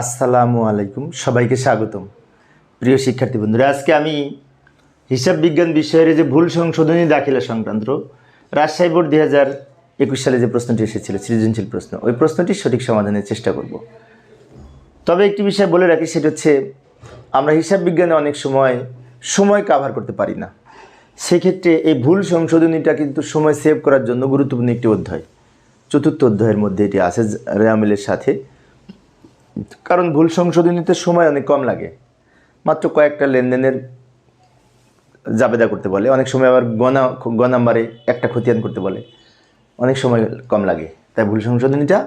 আসসালামু আলাইকুম, সবাইকে স্বাগতম। প্রিয় শিক্ষার্থী বন্ধুরা, আজকে আমি হিসাব বিজ্ঞান বিষয়ের যে ভুল সংশোধনী দাখিলা সংক্রান্ত রাজশাহী বোর্ড দুই হাজার একুশ সালে যে প্রশ্নটি এসেছিল, সৃজনশীল প্রশ্ন, ওই প্রশ্নটি সঠিক সমাধানের চেষ্টা করব। তবে একটি বিষয় বলে রাখি, সেটা হচ্ছে আমরা হিসাব বিজ্ঞানে অনেক সময় সময় কাভার করতে পারি না। সেক্ষেত্রে এই ভুল সংশোধনীটা কিন্তু সময় সেভ করার জন্য গুরুত্বপূর্ণ একটি অধ্যায়, চতুর্থ অধ্যায়ের মধ্যে এটি আছে রেয়ামিলের সাথে। কারণ ভুল সংশোধনীতে সময় অনেক কম লাগে। মাত্র কয়েকটা লেনদেনের জাবেদা করতে বলে। অনেক সময় আবার গনা গ নাম্বারে একটা খতিয়ান করতে বলে। অনেক সময় কম লাগে। তাই ভুল সংশোধনীটা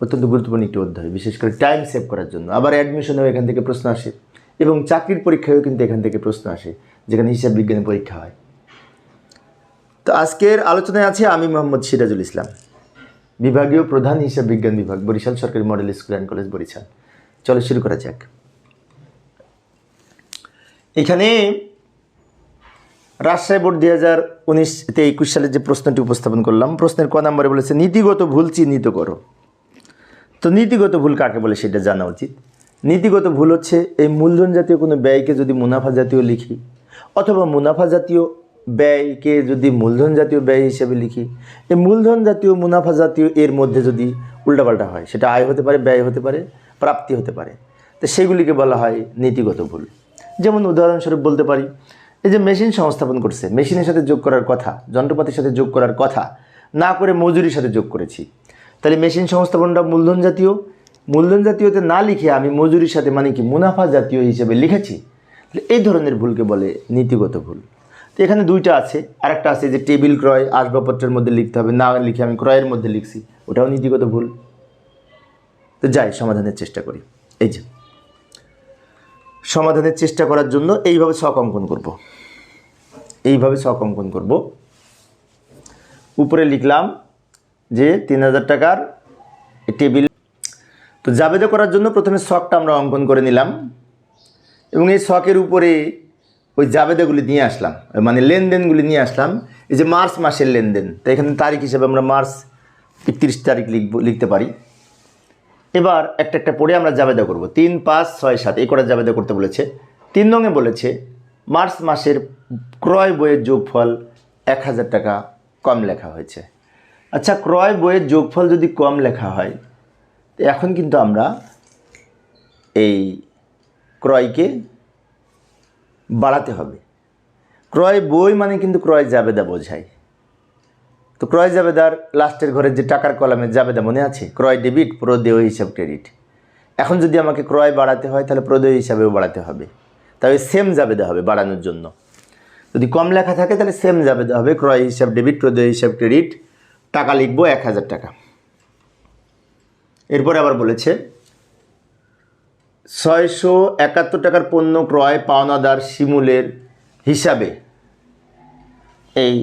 অত্যন্ত গুরুত্বপূর্ণ একটি অধ্যায়, বিশেষ করে টাইম সেভ করার জন্য। আবার অ্যাডমিশনেও এখান থেকে প্রশ্ন আসে। এবং চাকরির পরীক্ষায়ও কিন্তু এখান থেকে প্রশ্ন আসে, যেখানে হিসাব বিজ্ঞানের পরীক্ষা হয়। তো আজকের আলোচনায় আছে আমি মোহাম্মদ সিরাজুল ইসলাম। বিভাগীয় প্রধান হিসাব বিজ্ঞান বিভাগ, বরিশাল সরকারি model school and college, Barishal. চলো শুরু করা যাক। এখানে রাজশাহী বোর্ড দুই হাজার উনিশতে একুশ সালে যে প্রশ্নটি উপস্থাপন করলাম, প্রশ্নের ক নম্বরে বলেছে, নীতিগত ভুল চিহ্নিত করো। তো নীতিগত ভুল কাকে বলে সেটা জানা উচিত। নীতিগত ভুল হচ্ছে এই মূলধন জাতীয় কোনো ব্যয়কে যদি মুনাফা জাতীয় লিখি, অথবা মুনাফা জাতীয় ব্যয়কে যদি মূলধন জাতীয় ব্যয় হিসেবে লিখি, এই মূলধন জাতীয়, মুনাফা জাতীয় এর মধ্যে যদি উল্টাপাল্টা হয়, সেটা আয় হতে পারে, ব্যয় হতে পারে, প্রাপ্তি হতে পারে। তো সেগুলিকে বলা হয় নীতিগত ভুল। যেমন উদাহরণস্বরূপ বলতে পারি, এই যে মেশিন সংস্থাপন করছে, মেশিনের সাথে যোগ করার কথা, যন্ত্রপাতির সাথে যোগ করার কথা, না করে মজুরির সাথে যোগ করেছি, তাহলে মেশিন সংস্থাপনটা মূলধন জাতীয়? মূলধন জাতীয়তে না লিখে আমি মজুরির সাথে মানে কি মুনাফা জাতীয় হিসেবে লিখেছি? তাহলে এই ধরনের ভুলকে বলে নীতিগত ভুল। তো এখানে দুইটা আছে। আরেকটা আছে যে টেবিল ক্রয়, আসবাবপত্রের মধ্যে লিখতে হবে। না লিখে আমি ক্রয়ের মধ্যে লিখছি। ওটাও নীতিগত ভুল। তো যাই, সমাধানের চেষ্টা করি। এই যে। সমাধানের চেষ্টা করার জন্য এইভাবে শখ অঙ্কন করব। এইভাবে শখ অঙ্কন করব। উপরে লিখলাম যে তিন হাজার টাকার টেবিল। তো জাবেদা করার জন্য প্রথমে শখটা আমরা অঙ্কন করে নিলাম। এবং এই শখের উপরে ওই জাবেদাগুলি নিয়ে আসলাম। মানে লেনদেনগুলি নিয়ে আসলাম। এই যে মার্চ মাসের লেনদেন, তো এখানে তারিখ হিসেবে আমরা মার্চ একত্রিশ তারিখ লিখব, লিখতে পারি। এবার একটা একটা পড়ে আমরা জাবেদা করব। তিন, পাঁচ, ছয়, সাত, এই কটা জাবেদা করতে বলেছে। তিন নঙে বলেছে, মার্চ মাসের ক্রয় বইয়ের যোগফল এক হাজার টাকা কম লেখা হয়েছে। আচ্ছা ক্রয় বইয়ের যোগফল যদি কম লেখা হয় এখন কিন্তু আমরা এই ক্রয়কে বাড়াতে হবে। ক্রয় বই মানে কিন্তু ক্রয় জাবেদা বোঝায়। তো ক্রয় জাবেদার লাস্টের ঘরের যে টাকার কলামের জাবেদা মনে আছে? ক্রয় ডেবিট, প্রদেয় হিসাব ক্রেডিট। এখন যদি আমাকে ক্রয় বাড়াতে হয়, তাহলে প্রদেয় হিসাবেও বাড়াতে হবে। তবে সেম জাবেদা হবে বাড়ানোর জন্য। যদি কম লেখা থাকে, তাহলে সেম জাবেদা হবে। ক্রয় হিসাব ডেবিট, প্রদেয় হিসাব ক্রেডিট। টাকা লিখব এক হাজার টাকা। এরপরে আবার বলেছে ছয়শো একাত্তর টাকার পণ্য ক্রয় পাওনাদার শিমুলের হিসাবে এই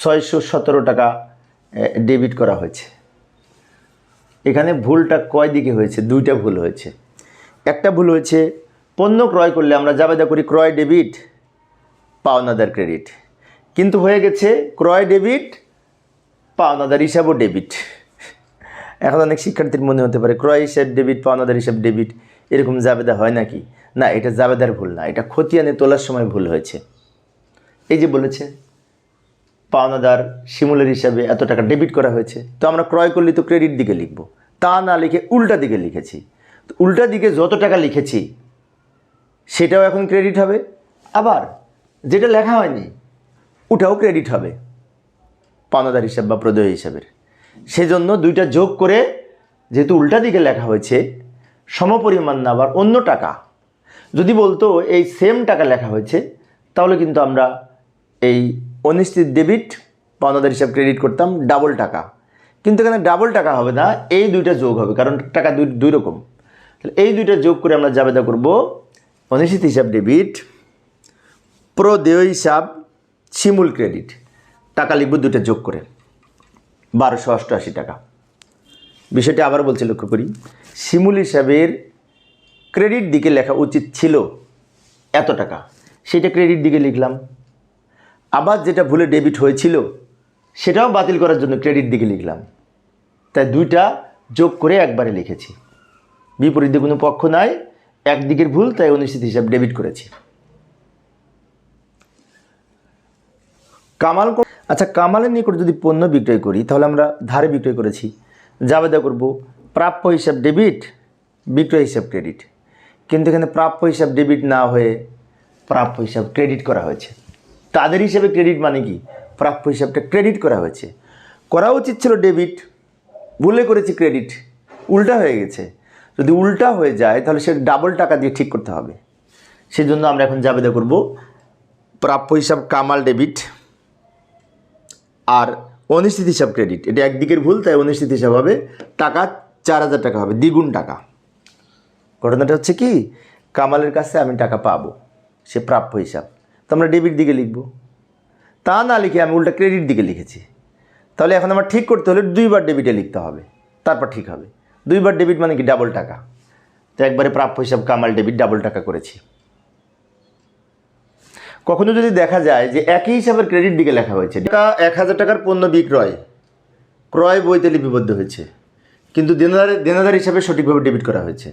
ছয়শো সতেরো টাকা ডেবিট করা হয়েছে। এখানে ভুলটা কয় দিকে হয়েছে? দুইটা ভুল হয়েছে। একটা ভুল হয়েছে, পণ্য ক্রয় করলে আমরা জাবেদা করি ক্রয় ডেবিট পাওনাদার ক্রেডিট কিন্তু হয়ে গেছে ক্রয় ডেবিট পাওনাদার হিসাবও ডেবিট এখন অনেক শিক্ষার্থীর মনে হতে পারে, ক্রয় হিসাব ডেবিট পাওনাদার হিসাব ডেবিট এরকম জাবেদা হয় নাকি? না, এটা জাবেদার ভুল না, এটা খতিয়ানে তোলার সময় ভুল হয়েছে। এই যে বলেছে, পাওনাদার শিমুলের হিসাবে এত টাকা ডেবিট করা হয়েছে। তো আমরা ক্রয় করলে তো ক্রেডিট দিকে লিখব। তা না লিখে উল্টা দিকে লিখেছি। তো উল্টা দিকে যত টাকা লিখেছি, সেটাও এখন ক্রেডিট হবে। আবার যেটা লেখা হয়নি, ওটাও ক্রেডিট হবে, পাওনাদার হিসাব বা প্রদেয় হিসাবের। সেজন্য দুইটা যোগ করে যেহেতু উল্টা দিকে লেখা হয়েছে সমপরিমাণ না আবার অন্য টাকা। যদি বলতো এই সেম টাকা লেখা হয়েছে, তাহলে কিন্তু আমরা এই অনিশ্চিত ডেবিট পাওনাদার হিসাব ক্রেডিট করতাম ডাবল টাকা। কিন্তু এখানে ডাবল টাকা হবে না, এই দুইটা যোগ হবে, কারণ টাকা দুই দুই রকম। তাহলে এই দুইটা যোগ করে আমরা জাবেদা করব অনিশ্চিত হিসাব ডেবিট প্রদেয় হিসাব শিমুল ক্রেডিট টাকা লিখব দুইটা যোগ করে, বারোশো অষ্টআশি টাকা। বিষয়টি আবার বলছি লক্ষ্য করি। শিমুল হিসাবের ক্রেডিট দিকে লেখা উচিত ছিল এত টাকা। সেটা ক্রেডিট দিকে লিখলাম। আবার যেটা ভুলে ডেবিট হয়েছিল, সেটাও বাতিল করার জন্য ক্রেডিট দিকে লিখলাম। তাই দুইটা যোগ করে একবারে লিখেছি। বিপরীতে কোনো পক্ষ নাই একদিকের ভুল, তাই অনিশ্চিত হিসাব ডেবিট করেছি। কামাল আচ্ছা কামালের নিকট যদি পণ্য বিক্রয় করি, তাহলে আমরা ধারে বিক্রয় করেছি। জাবেদা করব প্রাপ্য হিসাব ডেবিট বিক্রয় হিসাব ক্রেডিট কিন্তু এখানে প্রাপ্য হিসাব ডেবিট না হয়ে প্রাপ্য হিসাব ক্রেডিট করা হয়েছে। তাদের হিসাবে ক্রেডিট মানে কি? প্রাপ্য হিসাবটা ক্রেডিট করা হয়েছে। করা উচিত ছিল ডেবিট ভুলে করেছি ক্রেডিট উল্টা হয়ে গেছে। যদি উল্টা হয়ে যায়, তাহলে সে ডাবল টাকা দিয়ে ঠিক করতে হবে। সেই জন্য আমরা এখন জাবেদা করব প্রাপ্য হিসাব কামাল ডেবিট আর অনিশ্চিত হিসাব ক্রেডিট এটা একদিকের ভুল, তাই অনিশ্চিত হিসাব হবে। টাকা চার হাজার টাকা হবে, দ্বিগুণ টাকা। ঘটনাটা হচ্ছে কি, কামালের কাছে আমি টাকা পাবো, সে প্রাপ্য হিসাব। তো আমরা ডেবিট দিকে লিখব। তা না লিখে আমি উল্টা ক্রেডিট দিকে লিখেছি। তাহলে এখন আমার ঠিক করতে হলে দুইবার ডেবিটে লিখতে হবে, তারপর ঠিক হবে। দুইবার ডেবিট মানে কি ডাবল টাকা। তো একবারে প্রাপ্য হিসাব, কামাল ডেবিট ডাবল টাকা করেছি। কখনো যদি দেখা যায় যে একই হিসাবের ক্রেডিট দিকে লেখা হয়েছে, টাকা এক হাজার টাকার পণ্য বিক্রয়, ক্রয় বইতে লিপিবদ্ধ হয়েছে। কিন্তু দেনাদার দেনাদার হিসাবে সঠিকভাবে ডেবিট করা হয়েছে।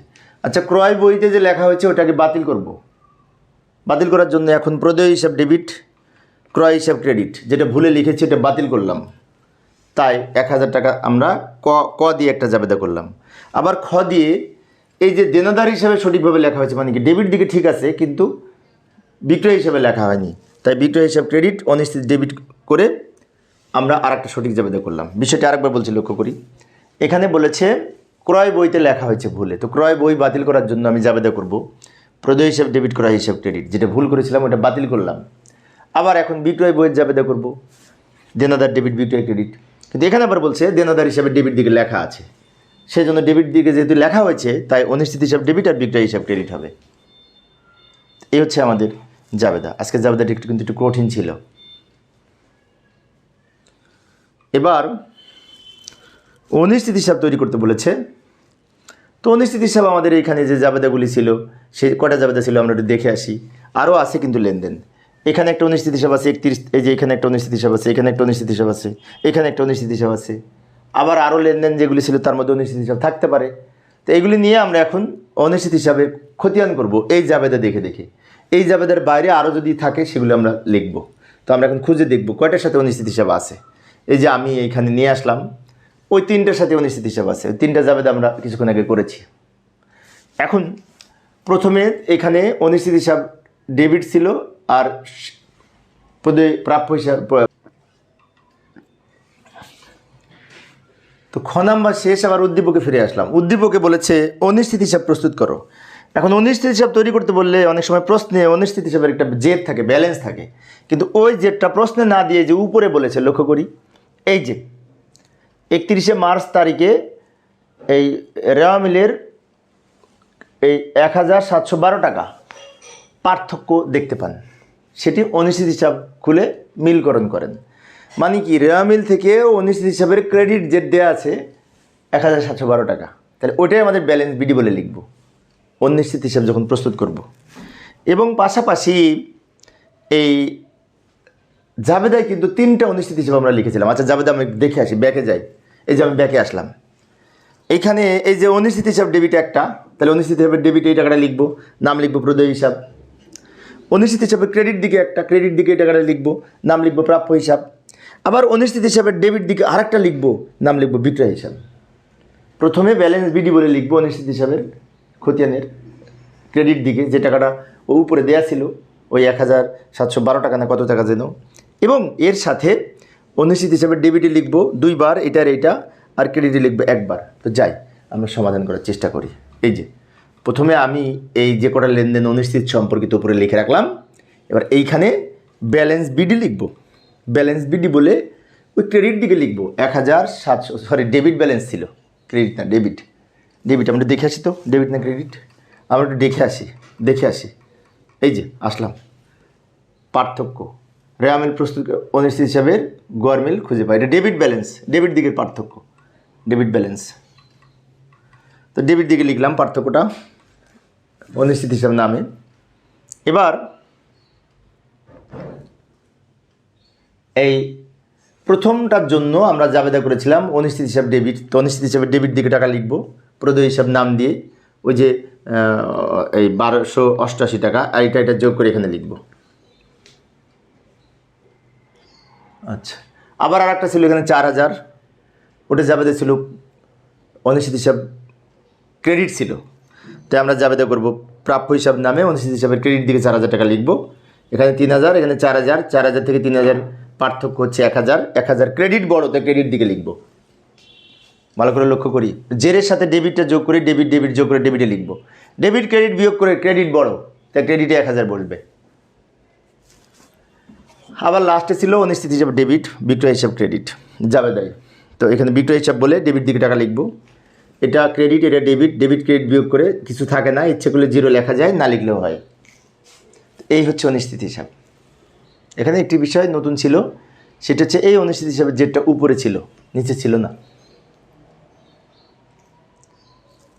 আচ্ছা ক্রয় বইতে যে লেখা হয়েছে, ওটাকে বাতিল করব। বাতিল করার জন্য এখন প্রদেয় হিসাব ডেবিট ক্রয় হিসাব ক্রেডিট যেটা ভুলে লিখেছি, ওটা বাতিল করলাম। তাই এক হাজার টাকা আমরা ক ক দিয়ে একটা জাবেদা করলাম। আবার খ দিয়ে এই যে দেনাদার হিসাবে সঠিকভাবে লেখা হয়েছে মানে কি ডেবিট দিকে ঠিক আছে, কিন্তু বিক্রয় হিসাবে লেখা হয়নি। তাই বিক্রয় হিসাব ক্রেডিট অনিশ্চিত ডেবিট করে আমরা আর একটা সঠিক জাবেদা করলাম। বিষয়টি আরেকবার বলছি, লক্ষ্য করি। এখানে বলেছে, ক্রয় বইতে লেখা হয়েছে ভুলে। তো ক্রয় বই বাতিল করার জন্য আমি জাবেদা করব। প্রদেয় হিসাব, ডেবিট করা হিসাব, ক্রেডিট। যেটা ভুল করেছিলাম, ওটা বাতিল করলাম। আবার এখন বিক্রয় বইয়ের জাবেদা করব। দেনাদার ডেবিট, বিক্রয় ক্রেডিট। কিন্তু এখানে আবার বলছে, দেনাদার হিসাবে ডেবিট দিকে লেখা আছে। সেই জন্য ডেবিট দিকে যেহেতু লেখা হয়েছে, তাই অনিশ্চিত হিসাব ডেবিট আর বিক্রয় হিসাব ক্রেডিট হবে। এই হচ্ছে আমাদের জাবেদা। আজকে জাবেদাটি একটু কিন্তু একটু কঠিন ছিল। এবার অনিশ্চিত হিসাব তৈরি করতে বলেছে। তো অনিশ্চিত হিসাব আমাদের এইখানে যে জাবেদাগুলি ছিল সেই কটা জাবেদা ছিল আমরা একটু দেখে আসি। আরও আছে কিন্তু লেনদেন। এখানে একটা অনিশ্চিত হিসাব আছে, একত্রিশ, এই যে এখানে একটা অনিশ্চিত হিসাব আছে, এখানে একটা অনিশ্চিত হিসাব আছে, এখানে একটা অনিশ্চিত হিসাব আছে। আবার আরও লেনদেন যেগুলি ছিল তার মধ্যে অনিশ্চিত হিসাব থাকতে পারে। তো এইগুলি নিয়ে আমরা এখন অনিশ্চিত হিসাবে খতিয়ান করব, এই জাবেদা দেখে দেখে। এই জাবেদার বাইরে আরও যদি থাকে, সেগুলো আমরা লিখব। তো আমরা এখন খুঁজে দেখব কয়টার সাথে অনিশ্চিত হিসাব আছে। এই যে আমি এইখানে নিয়ে আসলাম। ওই তিনটার সাথে অনিশ্চিত হিসাব আছে। তিনটা জাবেদা আমরা কিছুক্ষণ আগে করেছি। এখন প্রথমে এখানে অনিশ্চিত হিসাব ডেবিট ছিল আর প্রাপ্য হিসাব তো খ নাম্বার শেষ আবার উদ্দীপকে ফিরে আসলাম। উদ্দীপকে বলেছে, অনিশ্চিত হিসাব প্রস্তুত করো। এখন অনিশ্চিত হিসাব তৈরি করতে বললে অনেক সময় প্রশ্নে অনিশ্চিত হিসাবের একটা জেদ থাকে, ব্যালেন্স থাকে। কিন্তু ওই জেদটা প্রশ্নে না দিয়ে যে উপরে বলেছে, লক্ষ্য করি, এই যে একত্রিশে মার্চ তারিখে এই রেওয়া মিলের এই এক হাজার সাতশো বারো টাকা পার্থক্য দেখতে পান। সেটি অনিশ্চিত হিসাব খুলে মিলকরণ করেন। মানে কি, রেওয়া মিল থেকে অনিশ্চিত হিসাবের ক্রেডিট যে দেওয়া আছে, এক হাজার সাতশো বারো টাকা। তাহলে ওটাই আমাদের ব্যালেন্স বিডি বলে লিখব। অনিশ্চিত হিসাব যখন প্রস্তুত করব। এবং পাশাপাশি এই জাবেদায় কিন্তু তিনটা অনিশ্চিত হিসাব আমরা লিখেছিলাম। আচ্ছা জাবেদা আমি দেখে আসি, ব্যাকে যাই। এই যে আমি ব্যাকে আসলাম। এইখানে এই যে অনিশ্চিত হিসাব ডেবিট একটা, তাহলে অনিশ্চিত হিসাবের ডেবিট এই টাকাটা লিখব, নাম লিখব প্রদয় হিসাব। অনিশ্চিত হিসাবে ক্রেডিট দিকে একটা ক্রেডিট দিকে এই টাকাটা লিখব, নাম লিখব প্রাপ্য হিসাব। আবার অনিশ্চিত হিসাবে ডেবিট দিকে আরেকটা লিখব, নাম লিখব বিক্রয় হিসাব। প্রথমে ব্যালেন্স বিডি বলে লিখব অনিশ্চিত হিসাবের খতিয়ানের ক্রেডিট দিকে, যে টাকাটা ও উপরে দেয়া ছিল, ওই এক হাজার সাতশো বারো টাকা না কত টাকা যেন। এবং এর সাথে অনিশ্চিত হিসাবে ডেবিটে লিখব, দুইবার, এটার এইটা, আর ক্রেডিটে লিখব একবার। তো যাই, আমরা সমাধান করার চেষ্টা করি। এই যে, প্রথমে আমি এই যে কটা লেনদেন অনিশ্চিত সম্পর্কিত উপরে লিখে রাখলাম। এবার এইখানে ব্যালেন্স বিডি লিখব। ব্যালেন্স বিডি বলে ওই ক্রেডিট দিকে লিখব। এক হাজার সাতশো, সরি, ডেবিট ব্যালেন্স ছিল। ক্রেডিট না, ডেবিট। ডেবিট, আমরা দেখে আসি তো, ডেবিট না ক্রেডিট? আমরা একটু দেখে আসি দেখে আসি। এই যে, আসলাম। পার্থক্য। রেয়ামিল প্রস্তুত অনিশ্চিত হিসাবে গরমিল খুঁজে পাই এটা ডেবিট ব্যালেন্স ডেবিট দিকের পার্থক্য। ডেবিট ব্যালেন্স তো ডেবিট দিকে লিখলাম পার্থক্যটা। অনিশ্চিত হিসাব নামে। এবার এই প্রথমটার জন্য আমরা জাবেদা করেছিলাম অনিশ্চিত হিসাব ডেবিট তো অনিশ্চিত হিসাবে ডেবিট দিকে টাকা লিখব। প্রদয় হিসাব নাম দিয়ে ওই যে এই বারোশো অষ্টআশি টাকা, আর এটা এটা যোগ করে এখানে লিখব। আচ্ছা। আবার আর একটা ছিল এখানে চার হাজার। ওটা জাবেদে ছিল, অনিশ্চিত হিসাব ক্রেডিট ছিল। তাই আমরা জাবেদা করব, প্রাপ্য হিসাব নামে অনিশ্চিত হিসাবের ক্রেডিট দিকে চার হাজার টাকা লিখব। এখানে তিন হাজার, এখানে চার হাজার চার হাজার থেকে তিন হাজার, পার্থক্য হচ্ছে এক হাজার। এক হাজার ক্রেডিট বড় তাই ক্রেডিট দিকে লিখব। ভালো করে লক্ষ্য করি। জেরের সাথে ডেবিটটা যোগ করে, ডেবিট ডেবিট যোগ করে, ডেবিটে লিখব। ডেবিট ক্রেডিট বিয়োগ করে ক্রেডিট বড়, তাই ক্রেডিটে এক হাজার বসবে। আবার লাস্টে ছিল অনিশ্চিত হিসাব ডেবিট বিক্রয় হিসাব ক্রেডিট যাবে তাই। তো এখানে বিক্রয় হিসাব বলে ডেবিট দিকে টাকা লিখব। এটা ক্রেডিট এটা ডেবিট ডেবিট ক্রেডিট বিয়োগ করে কিছু থাকে না, ইচ্ছে করলে জিরো লেখা যায়, না লিখলেও হয়। এই হচ্ছে অনিশ্চিত হিসাব। এখানে একটি বিষয় নতুন ছিল, সেটা হচ্ছে এই অনিশ্চিত হিসাবে যেটা উপরে ছিল, নিচে ছিল না।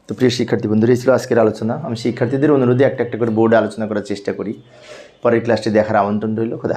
তো প্রিয় শিক্ষার্থী বন্ধুরা ছিল আজকের আলোচনা। আমি শিক্ষার্থীদের অনুরোধে একটা একটা করে বোর্ডে আলোচনা করার চেষ্টা করি। পরের ক্লাসটি দেখার আমন্ত্রণ রইল। খোদা।